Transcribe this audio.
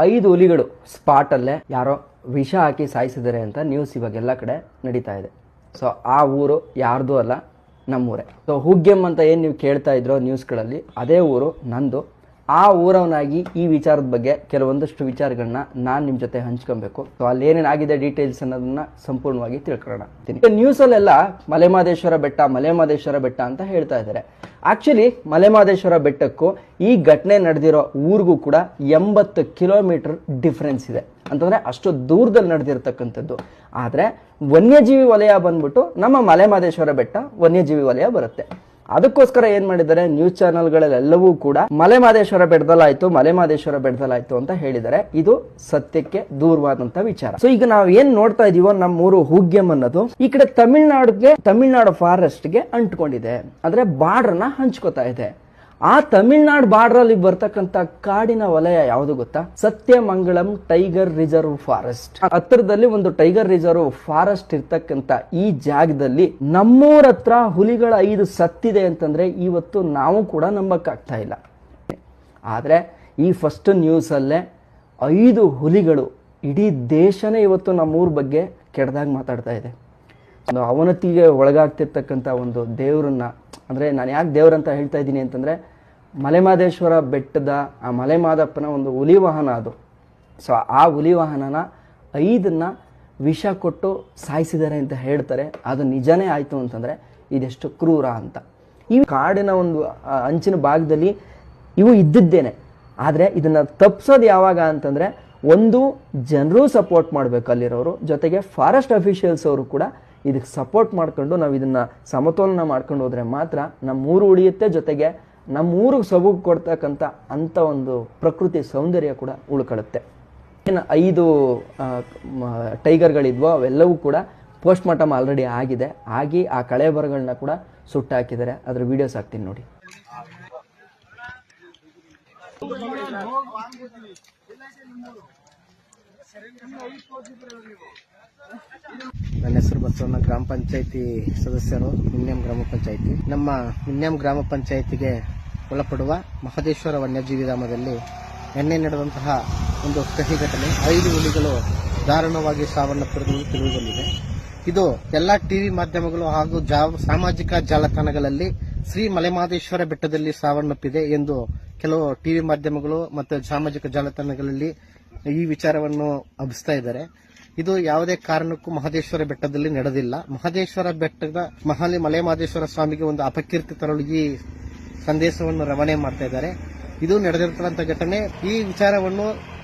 ಐದು ಹುಲಿಗಳು ಸ್ಪಾಟಲ್ಲೇ ಯಾರೋ ವಿಷ ಹಾಕಿ ಸಾಯಿಸಿದ್ದಾರೆ ಅಂತ ನ್ಯೂಸ್ ಇವಾಗ ಎಲ್ಲ ಕಡೆ ನಡೀತಾ ಇದೆ. ಸೊ ಆ ಊರು ಯಾರ್ದು ಅಲ್ಲ, ನಮ್ಮೂರೇ. ಸೊ ಹುಗ್ಗೆಮ್ ಅಂತ ಏನು ನೀವು ಕೇಳ್ತಾ ಇದ್ರೋ ನ್ಯೂಸ್ಗಳಲ್ಲಿ ಅದೇ ಊರು ನಂದು. ಆ ಊರವನಾಗಿ ಈ ವಿಚಾರದ ಬಗ್ಗೆ ಕೆಲವೊಂದಷ್ಟು ವಿಚಾರಗಳನ್ನ ನಾನು ನಿಮ್ಮ ಜೊತೆ ಹಂಚ್ಕೊಬೇಕು. ಸೊ ಅಲ್ಲಿ ಏನೇನಾಗಿದೆ ಡೀಟೇಲ್ಸ್ ಅನ್ನೋದನ್ನ ಸಂಪೂರ್ಣವಾಗಿ ತಿಳ್ಕೊಳ್ಳೋಣ. ನ್ಯೂಸಲ್ಲೆಲ್ಲ ಮಲೆಮಾದೇಶ್ವರ ಬೆಟ್ಟ ಮಲೆಮಾದೇಶ್ವರ ಬೆಟ್ಟ ಅಂತ ಹೇಳ್ತಾ ಇದ್ದಾರೆ. ಆಕ್ಚುಲಿ ಮಲೆಮಾದೇಶ್ವರ ಬೆಟ್ಟಕ್ಕೂ ಈ ಘಟನೆ ನಡೆದಿರೋ ಊರಿಗೂ ಕೂಡ ಎಂಬತ್ತು ಕಿಲೋಮೀಟರ್ ಡಿಫ್ರೆನ್ಸ್ ಇದೆ. ಅಂತಂದ್ರೆ ಅಷ್ಟು ದೂರದಲ್ಲಿ ನಡೆದಿರ್ತಕ್ಕಂಥದ್ದು. ಆದರೆ ವನ್ಯಜೀವಿ ವಲಯ ಬಂದ್ಬಿಟ್ಟು ನಮ್ಮ ಮಲೆಮಾದೇಶ್ವರ ಬೆಟ್ಟ ವನ್ಯಜೀವಿ ವಲಯ ಬರುತ್ತೆ. ಅದಕ್ಕೋಸ್ಕರ ಏನ್ ಮಾಡಿದ್ದಾರೆ? ನ್ಯೂಸ್ ಚಾನೆಲ್ಗಳಲ್ಲೆಲ್ಲವೂ ಕೂಡ ಮಲೆಮಾದೇಶ್ವರ ಮಲೆ ಮಹದೇಶ್ವರ ಬೆಟ್ಟದಲ್ಲಾಯ್ತು ಅಂತ ಹೇಳಿದ್ದಾರೆ. ಇದು ಸತ್ಯಕ್ಕೆ ದೂರವಾದಂತ ವಿಚಾರ. ಸೊ ಈಗ ನಾವು ಏನ್ ನೋಡ್ತಾ ಇದೀವೋ ನಮ್ಮೂರು ಹೂಗ್ಯಂ ಅನ್ನೋದು, ಈ ಕಡೆ ತಮಿಳ್ನಾಡುಗೆ, ತಮಿಳ್ನಾಡು ಫಾರೆಸ್ಟ್ಗೆ ಅಂಟ್ಕೊಂಡಿದೆ. ಅಂದ್ರೆ ಬಾರ್ಡರ್ನ ಹಂಚ್ಕೋತಾ ಇದೆ. ಆ ತಮಿಳ್ನಾಡು ಬಾರ್ಡರ್ ಅಲ್ಲಿ ಬರ್ತಕ್ಕಂತ ಕಾಡಿನ ವಲಯ ಯಾವುದು ಗೊತ್ತಾ? Sathyamangalam tiger reserve forest. ಹತ್ತಿರದಲ್ಲಿ ಒಂದು ಟೈಗರ್ ರಿಸರ್ವ್ ಫಾರೆಸ್ಟ್ ಇರ್ತಕ್ಕಂತ ಈ ಜಾಗದಲ್ಲಿ ನಮ್ಮೂರ ಹತ್ರ ಹುಲಿಗಳ ಐದು ಸತ್ತಿದೆ ಅಂತಂದ್ರೆ ಇವತ್ತು ನಾವು ಕೂಡ ನಂಬಕ್ಕಾಗ್ತಾ ಇಲ್ಲ. ಆದರೆ ಈ ಫಸ್ಟ್ ನ್ಯೂಸಲ್ಲೇ ಐದು ಹುಲಿಗಳು ಇಡೀ ದೇಶನೇ ಇವತ್ತು ನಮ್ಮೂರ ಬಗ್ಗೆ ಕೆಟ್ಟದಾಗಿ ಮಾತಾಡ್ತಾ ಇದೆ. ಅವನತಿಗೆ ಒಳಗಾಗ್ತಿರ್ತಕ್ಕಂಥ ಒಂದು ದೇವರನ್ನ, ಅಂದರೆ ನಾನು ಯಾಕೆ ದೇವ್ರಂತ ಹೇಳ್ತಾ ಇದ್ದೀನಿ ಅಂತಂದರೆ, ಮಲೆಮಾದೇಶ್ವರ ಬೆಟ್ಟದ ಆ ಮಲೆಮಾದಪ್ಪನ ಒಂದು ಹುಲಿ ವಾಹನ ಅದು. ಸೊ ಆ ಹುಲಿ ವಾಹನನ ಐದನ್ನ ವಿಷ ಕೊಟ್ಟು ಸಾಯಿಸಿದ್ದಾರೆ ಅಂತ ಹೇಳ್ತಾರೆ. ಅದು ನಿಜನೇ ಆಯಿತು ಅಂತಂದರೆ ಇದೆಷ್ಟು ಕ್ರೂರ ಅಂತ. ಈ ಕಾಡಿನ ಒಂದು ಅಂಚಿನ ಭಾಗದಲ್ಲಿ ಇವು ಇದ್ದಿದ್ದೇನೆ. ಆದರೆ ಇದನ್ನು ತಪ್ಪಿಸೋದು ಯಾವಾಗ ಅಂತಂದರೆ, ಒಂದು ಜನರು ಸಪೋರ್ಟ್ ಮಾಡಬೇಕು ಅಲ್ಲಿರೋರು, ಜೊತೆಗೆ ಫಾರೆಸ್ಟ್ ಅಫಿಷಿಯಲ್ಸ್ ಅವರು ಕೂಡ ಇದಕ್ಕೆ ಸಪೋರ್ಟ್ ಮಾಡ್ಕೊಂಡು ನಾವು ಇದನ್ನು ಸಮತೋಲನ ಮಾಡ್ಕೊಂಡು ಹೋದರೆ ಮಾತ್ರ ನಮ್ಮ ಊರು ಉಳಿಯುತ್ತೆ ಜೊತೆಗೆ ನಮ್ಮ ಊರಿಗೆ ಸೊಬಗು ಕೊಡ್ತಕ್ಕಂಥ ಅಂಥ ಒಂದು ಪ್ರಕೃತಿ ಸೌಂದರ್ಯ ಕೂಡ ಉಳ್ಕೊಳ್ಳುತ್ತೆ. ಏನು ಐದು ಟೈಗರ್ಗಳಿದ್ವೋ ಅವೆಲ್ಲವೂ ಕೂಡ ಪೋಸ್ಟ್ ಮಾರ್ಟಮ್ ಆಲ್ರೆಡಿ ಆಗಿದೆ. ಆಗಿ ಆ ಕಳೆ ಬರಗಳನ್ನ ಕೂಡ ಸುಟ್ಟು ಹಾಕಿದ್ದಾರೆ ಅದ್ರ ವಿಡಿಯೋಸ್ ಹಾಕ್ತೀನಿ ನೋಡಿ. ನನ್ನ ಹೆಸರು ಬಸವಣ್ಣ, ಗ್ರಾಮ ಪಂಚಾಯತಿ ಸದಸ್ಯರು ನಿನ್ನೆಂ ಗ್ರಾಮ ಪಂಚಾಯತಿ. ನಮ್ಮ ನಿನ್ನೆಂ ಗ್ರಾಮ ಪಂಚಾಯತಿಗೆ ಒಳಪಡುವ ಮಹದೇಶ್ವರ ವನ್ಯಜೀವಿ ಧಾಮದಲ್ಲಿ ನಿನ್ನೆ ನಡೆದಂತಹ ಒಂದು ಕಹಿ ಘಟನೆ. ಐದು ಹುಲಿಗಳು ದಾರುಣವಾಗಿ ಸಾವನ್ನಪ್ಪಿರುವುದು ತಿಳಿದುಬಂದಿದೆ. ಇದು ಎಲ್ಲ ಟಿವಿ ಮಾಧ್ಯಮಗಳು ಹಾಗೂ ಸಾಮಾಜಿಕ ಜಾಲತಾಣಗಳಲ್ಲಿ ಶ್ರೀ ಮಲೆಮಹದೇಶ್ವರ ಬೆಟ್ಟದಲ್ಲಿ ಸಾವನ್ನಪ್ಪಿದೆ ಎಂದು ಕೆಲವು ಟಿವಿ ಮಾಧ್ಯಮಗಳು ಮತ್ತು ಸಾಮಾಜಿಕ ಜಾಲತಾಣಗಳಲ್ಲಿ ಈ ವಿಚಾರವನ್ನು ಹಬ್ಬಿಸ್ತಾ ಇದ್ದಾರೆ. ಇದು ಯಾವುದೇ ಕಾರಣಕ್ಕೂ ಮಹದೇಶ್ವರ ಬೆಟ್ಟದಲ್ಲಿ ನಡೆದಿಲ್ಲ. ಮಹದೇಶ್ವರ ಬೆಟ್ಟದ ಮಹಾಲಿ ಮಲೆ ಮಹದೇಶ್ವರ ಸ್ವಾಮಿಗೆ ಒಂದು ಅಪಕೀರ್ತಿ ತರಲು ಈ ಸಂದೇಶವನ್ನು ರವಾನೆ ಮಾಡ್ತಾ ಇದ್ದಾರೆ. ಇದು ನಡೆದಿರ್ತಕ್ಕಂಥ ಘಟನೆ. ಈ ವಿಚಾರವನ್ನು